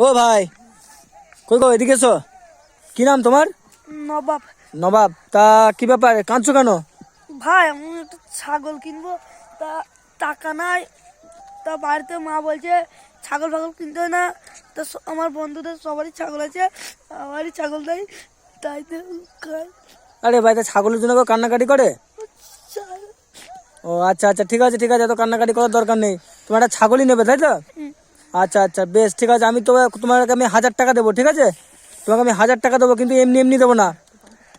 ও ভাই কই গো এদিকে এসো। কি নাম তোমার? নবাব। নবাব তা কি ব্যাপার কাঁদছো কেন? ভাই আমি একটা ছাগল কিনবো। তা টাকা নাই তা বাড়িতে মা বলছে ছাগল ফাগল কিনতে হয় না। তা আমার বন্ধুদের সবারই ছাগল আছে আমারই ছাগল নেই তাই তো আরে ভাই তা ছাগলের জন্য কেউ কান্নাকাটি করে? ও আচ্ছা আচ্ছা ঠিক আছে ঠিক আছে এত কান্নাকাটি করার দরকার নেই। তোমার একটা ছাগলই নেবে তাই তো। আচ্ছা আচ্ছা বেশ ঠিক আছে আমি তোমার তোমাকে আমি হাজার টাকা দেবো ঠিক আছে? তোমাকে আমি হাজার টাকা দেবো কিন্তু এমনি এমনি দেবো না।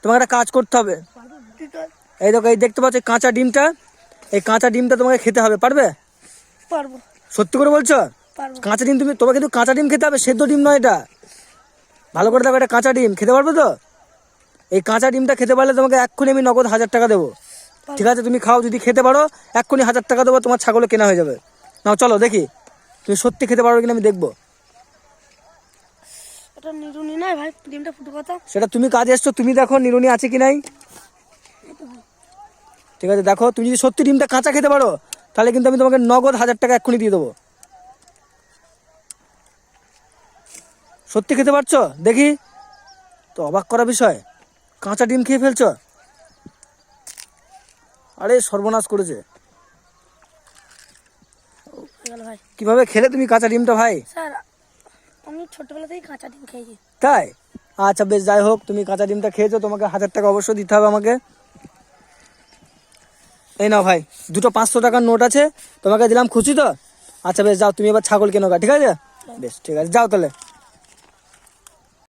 তোমাকে একটা কাজ করতে হবে। এই দেখো এই দেখতে পাচ্ছ কাঁচা ডিমটা? এই কাঁচা ডিমটা তোমাকে খেতে হবে পারবে? পারব। সত্যি করে বলছো? কাঁচা ডিম তুমি তোমাকে কিন্তু কাঁচা ডিম খেতে হবে সেদ্ধ ডিম নয় এটা। ভালো করে দেখো এটা কাঁচা ডিম খেতে পারবে তো? এই কাঁচা ডিমটা খেতে পারলে তোমাকে এক্ষুনি আমি নগদ হাজার টাকা দেবো। ঠিক আছে তুমি খাও যদি খেতে পারো এক্ষুনি হাজার টাকা দেবো তোমার ছাগলে কেনা হয়ে যাবে। নাও চলো দেখি। তুমি সত্যি খেতে পারো কিনা আমি দেখব। এটা নিরুনি নাই ভাই ডিমটা ফুটে কথা। সেটা তুমি কাজে এসছো তুমি দেখো নিরুনি আছে কি নাই। ঠিক আছে দেখো তুমি যদি সত্যি ডিমটা কাঁচা খেতে পারো তাহলে কিন্তু আমি তোমাকে নগদ হাজার টাকা এক্ষুনি দিয়ে দেবো। সত্যি খেতে পারছ? দেখি। তো অবাক করা বিষয় কাঁচা ডিম খেয়ে ফেলছো? আরে সর্বনাশ করেছে। কীভাবে খেলে তুমি কাঁচা ডিমটা ভাই? স্যার আমি ছোটবেলা থেকে কাঁচা ডিম খেয়েছি। তাই? আচ্ছা বেশ যাই হোক তুমি কাঁচা ডিমটা খেয়েছো তোমাকে হাজার টাকা অবশ্যই দিতে হবে আমাকে। এই নাও ভাই দুটো পাঁচশো টাকার নোট আছে তোমাকে দিলাম খুশি তো? আচ্ছা বেশ যাও তুমি এবার ছাগল কেনো গা ঠিক আছে? বেশ ঠিক আছে যাও তাহলে।